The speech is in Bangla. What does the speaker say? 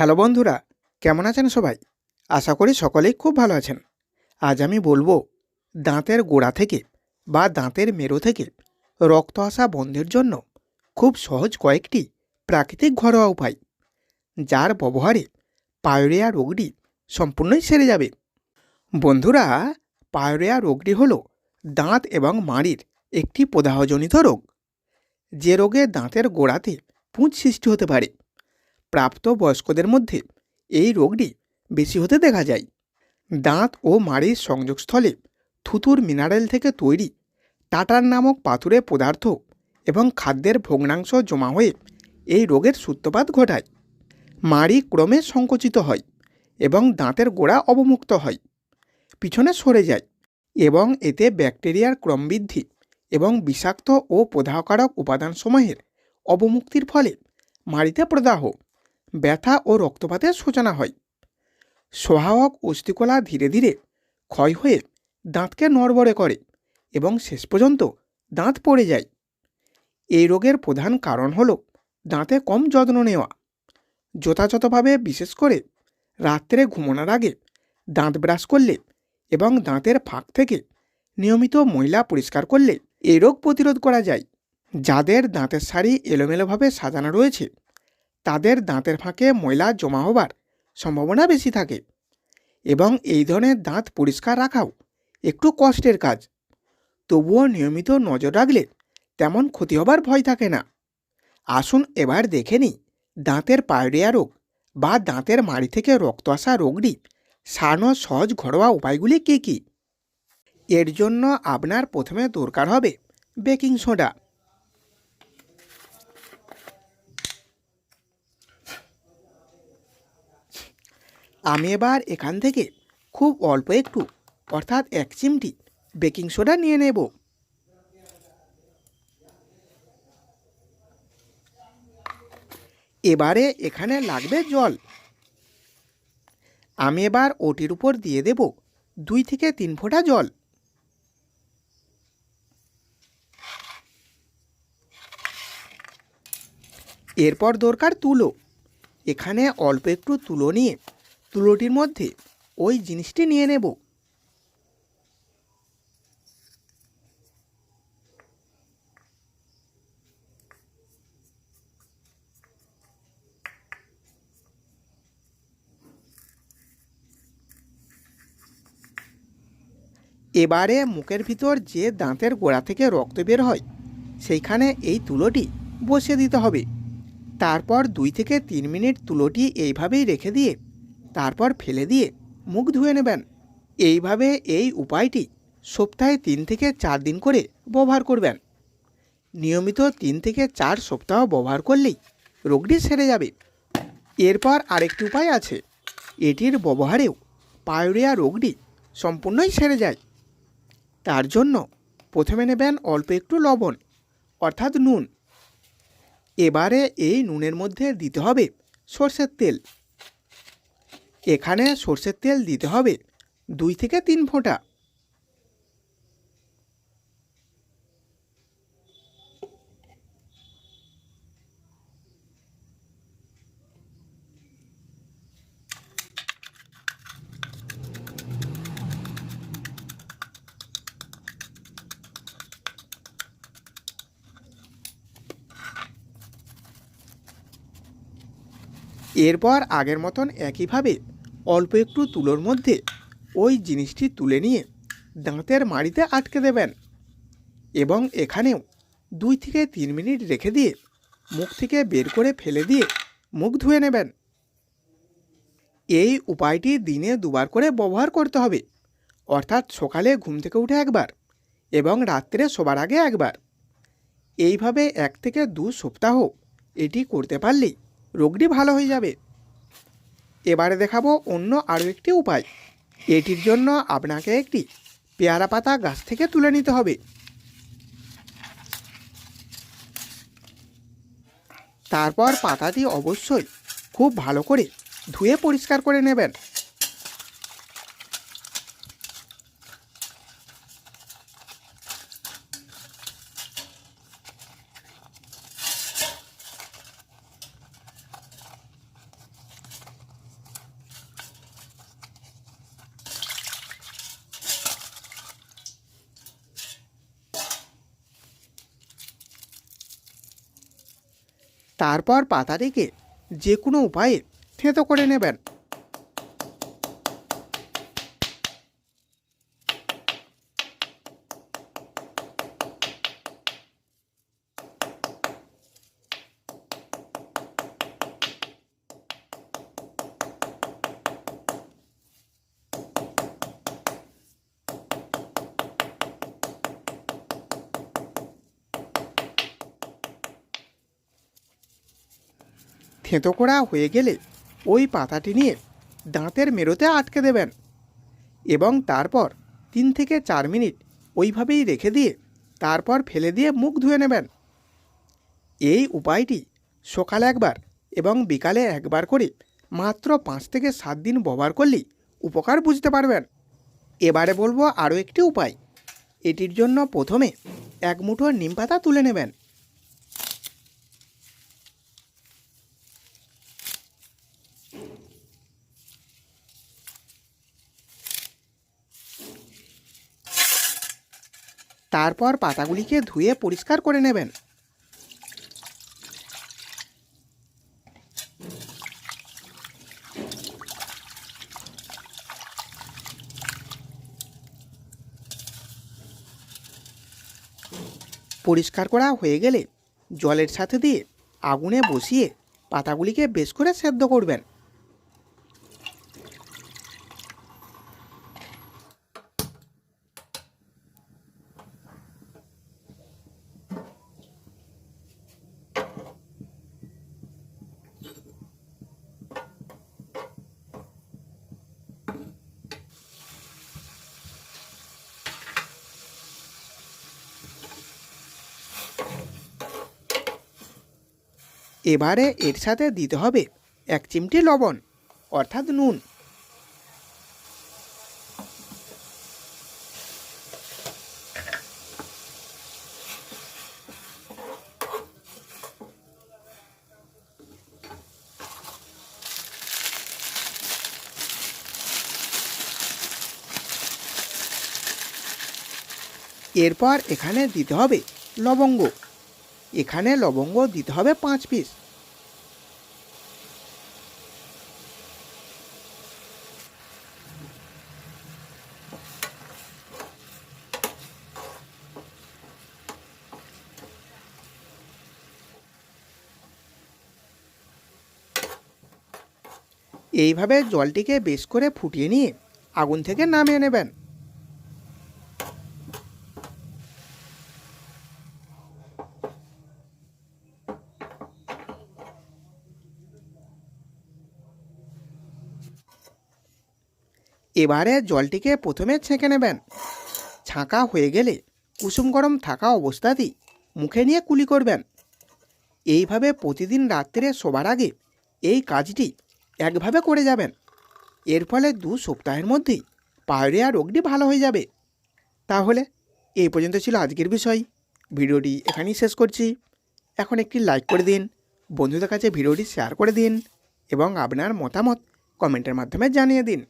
হ্যালো বন্ধুরা, কেমন আছেন সবাই? আশা করি সকলেই খুব ভালো আছেন। আজ আমি বলব, দাঁতের গোড়া থেকে বা দাঁতের মেরো থেকে রক্ত আসা বন্ধের জন্য খুব সহজ কয়েকটি প্রাকৃতিক ঘরোয়া উপায়, যার ব্যবহারে পায়োরিয়া রোগটি সম্পূর্ণই সেরে যাবে। বন্ধুরা, পায়োরিয়া রোগটি হলো দাঁত এবং মাড়ির একটি প্রদাহজনিত রোগ। যে রোগে দাঁতের গোড়াতে পুঁজ সৃষ্টি হতে পারে। প্রাপ্ত বয়স্কদের মধ্যে এই রোগটি বেশি হতে দেখা যায়। দাঁত ও মাড়ির সংযোগস্থলে থুতুর মিনারেল থেকে তৈরি টাটার নামক পাথুরে পদার্থ এবং খাদ্যের ভগ্নাংশ জমা হয়ে এই রোগের সূত্রপাত ঘটায়। মাড়ি ক্রমে সংকুচিত হয় এবং দাঁতের গোড়া অবমুক্ত হয়, পিছনে সরে যায় এবং এতে ব্যাকটেরিয়ার ক্রমবৃদ্ধি এবং বিষাক্ত ও প্রদাহকারক উপাদানসমূহের অবমুক্তির ফলে মাড়িতে প্রদাহ ব্যথা ও রক্তপাতের সূচনা হয়। সহায়ক অস্থিকলা ধীরে ধীরে ক্ষয় হয়ে দাঁতকে নড়বড়ে করে এবং শেষ পর্যন্ত দাঁত পড়ে যায়। এই রোগের প্রধান কারণ হল দাঁতে কম যত্ন নেওয়া। যথাযথভাবে বিশেষ করে রাত্রে ঘুমানোর আগে দাঁত ব্রাশ করলে এবং দাঁতের ফাঁক থেকে নিয়মিত ময়লা পরিষ্কার করলে এই রোগ প্রতিরোধ করা যায়। যাদের দাঁতের শাড়ি এলোমেলোভাবে সাজানো রয়েছে তাদের দাঁতের ফাঁকে ময়লা জমা হবার সম্ভাবনা বেশি থাকে। এবং এই ধরনের দাঁত পরিষ্কার রাখাও একটু কষ্টের কাজ। তবুও নিয়মিত নজর রাখলে তেমন ক্ষতি হবার ভয় থাকে না। আসুন এবার দেখে নিই দাঁতের পায়রিয়া রোগ বা দাঁতের মাড়ি থেকে রক্ত আসা রোগটি সারানোর সহজ ঘরোয়া উপায়গুলি কী কী? এর জন্য আপনার প্রথমে দরকার হবে বেকিং সোডা। আমি এবার এখান থেকে খুব অল্প একটু, অর্থাৎ এক চিমটি, বেকিং সোডা নিয়ে নেব। এবারে এখানে লাগবে জল। আমি এবার ওটির উপর দিয়ে দেব দুই থেকে তিন ফোঁটা জল। এরপর দরকার তুলো। এখানে অল্প একটু তুলো নিয়ে তুলোটির মধ্যে ওই জিনিসটি নিয়ে নেব। এবারে মুখের ভিতর যে দাঁতের গোড়া থেকে রক্ত বের হয়, সেইখানে এই তুলোটি বসিয়ে দিতে হবে। তারপর দুই থেকে তিন মিনিট তুলোটি এইভাবেই রেখে দিয়ে তারপর ফেলে দিয়ে মুখ ধুয়ে নেবেন। এইভাবে এই উপায়টি সপ্তাহে তিন থেকে চার দিন করে ব্যবহার করবেন। নিয়মিত তিন থেকে চার সপ্তাহ ব্যবহার করলেই রোগটি সেরে যাবে। এরপর আরেকটি উপায় আছে। এটির ব্যবহারেও পায়োরিয়া রোগটি সম্পূর্ণই সেরে যায়। তার জন্য প্রথমে নেবেন অল্প একটু লবণ, অর্থাৎ নুন। এবারে এই নুনের মধ্যে দিতে হবে সর্ষের তেল। এখানে সর্ষের তেল দিতে হবে দুই থেকে তিন ফোঁটা। এরপর আগের মতন একইভাবে অল্প একটু তুলোর মধ্যে ওই জিনিসটি তুলে নিয়ে দাঁতের মাড়িতে আটকে দেবেন এবং এখানেও দুই থেকে তিন মিনিট রেখে দিয়ে মুখ থেকে বের করে ফেলে দিয়ে মুখ ধুয়ে নেবেন। এই উপায়টি দিনে দুবার করে ব্যবহার করতে হবে, অর্থাৎ সকালে ঘুম থেকে উঠে একবার এবং রাত্রে শোবার আগে একবার। এইভাবে এক থেকে দু সপ্তাহ এটি করতে পারলেই রোগটি ভালো হয়ে যাবে। এবারে দেখাবো অন্য আরও একটি উপায়। এটির জন্য আপনাকে একটি পেয়ারা পাতা গাছ থেকে তুলে নিতে হবে। তারপর পাতাটি অবশ্যই খুব ভালো করে ধুয়ে পরিষ্কার করে নেবেন। তারপর পাতাটিকে যে কোনো উপায়ে থেঁতো করে নেবেন। থেঁতো করা হয়ে গেলে ওই পাতাটি নিয়ে দাঁতের মেরোতে আটকে দেবেন এবং তারপর তিন থেকে চার মিনিট ওইভাবেই রেখে দিয়ে তারপর ফেলে দিয়ে মুখ ধুয়ে নেবেন। এই উপায়টি সকালে একবার এবং বিকালে একবার করে মাত্র পাঁচ থেকে সাত দিন ব্যবহার করলেই উপকার বুঝতে পারবেন। এবারে বলব আরও একটি উপায়। এটির জন্য প্রথমে এক মুঠো নিম পাতা তুলে নেবেন। তারপর পাতাগুলিকে ধুয়ে পরিষ্কার করে নেবেন। পরিষ্কার করা হয়ে গেলে জলের সাথে দিয়ে আগুনে বসিয়ে পাতাগুলিকে বেশ করে সেদ্ধ করবেন। এবারে এর সাথে দিতে হবে এক চিমটি লবণ, অর্থাৎ নুন। এরপর এখানে দিতে হবে লবঙ্গ। এখানে লবঙ্গ দিতে হবে পাঁচ পিস এইভাবে জলটিকে বেশ করে ফুটিয়ে নিয়ে আগুন থেকে নামিয়ে নেবেন। এবারে জলটিকে প্রথমে ছেঁকে নেবেন। ছাঁকা হয়ে গেলে কুসুম গরম থাকা অবস্থাতেই মুখে নিয়ে কুলি করবেন। এইভাবে প্রতিদিন রাত্রে শোবার আগে এই কাজটি একভাবে করে যাবেন। এর ফলে দু সপ্তাহের মধ্যেই পায়রিয়া রোগটি ভালো হয়ে যাবে। তাহলে এই পর্যন্ত ছিল আজকের বিষয়। ভিডিওটি এখানেই শেষ করছি। এখন একটি লাইক করে দিন, বন্ধুদের কাছে ভিডিওটি শেয়ার করে দিন এবং আপনার মতামত কমেন্টের মাধ্যমে জানিয়ে দিন।